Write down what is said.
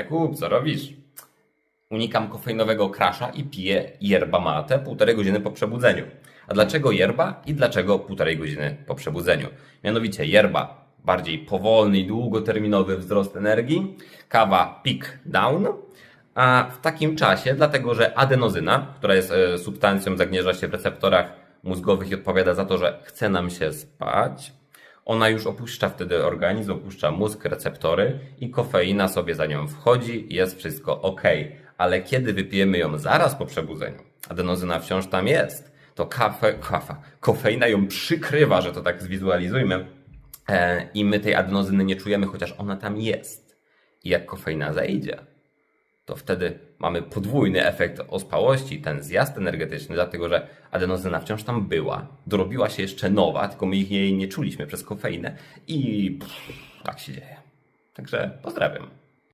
Jakub, co robisz? Unikam kofeinowego krasza i piję yerba mate półtorej godziny po przebudzeniu. A dlaczego yerba i dlaczego półtorej godziny po przebudzeniu? Mianowicie yerba bardziej powolny i długoterminowy wzrost energii, kawa peak down, a w takim czasie, dlatego że adenozyna, która jest e, substancją, zagnieżdża się w receptorach mózgowych i odpowiada za to, że chce nam się spać, ona już opuszcza wtedy organizm, opuszcza mózg, receptory i kofeina sobie za nią wchodzi jest wszystko ok. Ale kiedy wypijemy ją zaraz po przebudzeniu, adenozyna wciąż tam jest, to kafe, kafa, kofeina ją przykrywa, że to tak zwizualizujmy, e, i my tej adenozyny nie czujemy, chociaż ona tam jest. I jak kofeina zejdzie, to wtedy mamy podwójny efekt ospałości, ten zjazd energetyczny, dlatego że adenozyna wciąż tam była, dorobiła się jeszcze nowa, tylko my jej nie czuliśmy przez kofeinę i pff, tak się dzieje. Także pozdrawiam.